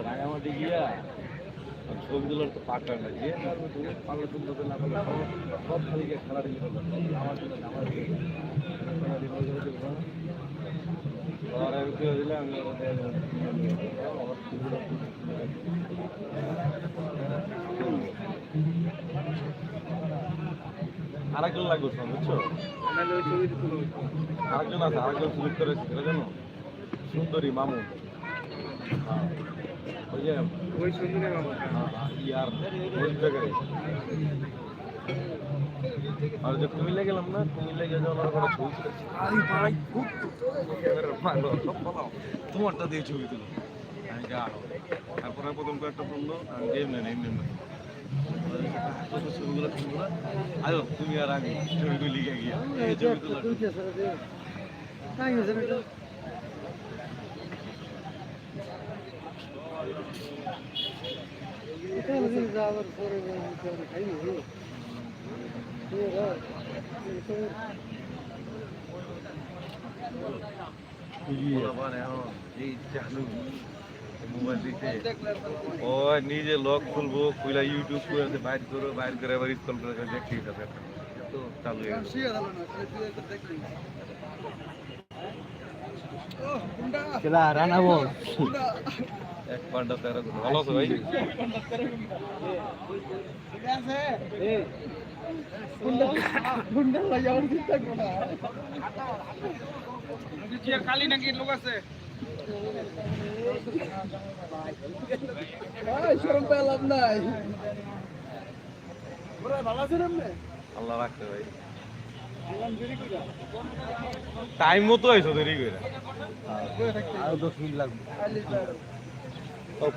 রাঙামাটি গিয়া ছবি তো পাকা না যে পাল্লা তুলতে না পারলে সব- খালি খেলা দিলে আমার জন্য আমার জন্য। খেলা দিলে হলো, হলো, হলো। আর আমি তুলে দিলে আমি ওদের আমার ছবিগুলো আরেকজন লাগবে বুঝছ? আরেকজন আছে আরেকজন সিলেক্ট করে সেটা জানো? সুন্দরী মামু। হ্যাঁ। ওই যে ওই সুন্দরী মামা। ইয়ার ওই জায়গায়। আর যে কুমিল্লা গেলাম না কুমিল্লা গিয়ে যখন ওরা ছবি তুলেছে। আরে ভাই তোমারটা দিয়ে ছবি তুলো। আমি যা। তারপরে প্রথম কয়েকটা বলল আমি গেম নেন এমনি এমনি ছবিগুলো তুলবো আয়ো তুমি আর আমি ছবি তুলি গিয়া এই ছবি তোলা ও নিজে লক খুলবো খুলে ইউটিউব করে বাইর করো বাইর করে আবার স্কুল করে দেখছি তাতে তো চালু হয়ে গেছে রানাবো এক পান্ডা তেরো করে ভালো আছো ভাই কালি নাকি লোক আছে আল্লাহ রাখতে ভাই। টাইম মতো আইসো দেরি করে আরও দশ মিনিট লাগবে।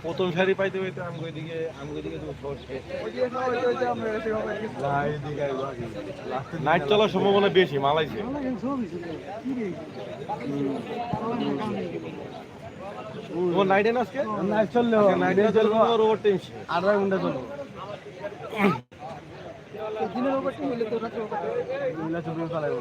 প্রথম সারি পাইতে পাইতে আমি ওইদিকে আমি ওইদিকে তুমি সরষে নাইট চলার সম্ভাবনা বেশি মালাইছে। তোমার নাইটে না আজকে? নাইট চললে নাইটে চলবে। ওর ওভার টাইম আধা ঘণ্টা চলবে। দিনের হলে তো চালাই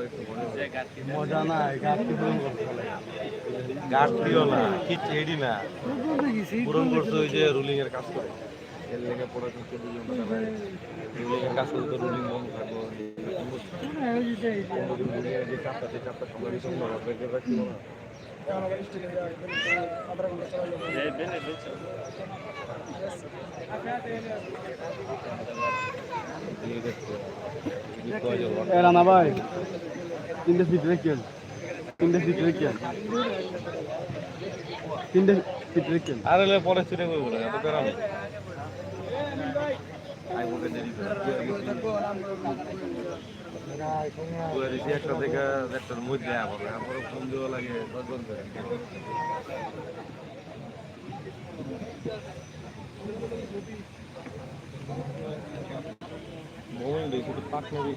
একটু মনে হয় মজা নাই পূরণ না। কি চেড়ি না। পূরণ করছে ওই যে রুলিং এর কাজ করে। এর লেগে পড়াশোনা চব্বিশ ঘণ্টা কাজ করতে বন্ধ থাকব। যে চাপটা সেই চাপটা না হবে রানা ভাই তিনটে ফিট রেখেন তিনটে ফিট রেখেন তিনটে ফিট রেখেন আর পরে ছুটে করব না এত প্যারা নেই আই মোটে দেরি করে দিছি একটা থেকে একটার মধ্যে আবার আবার ফোন দেওয়া লাগে দশ জন মোবাইল দিই শুধু পাটনা দিই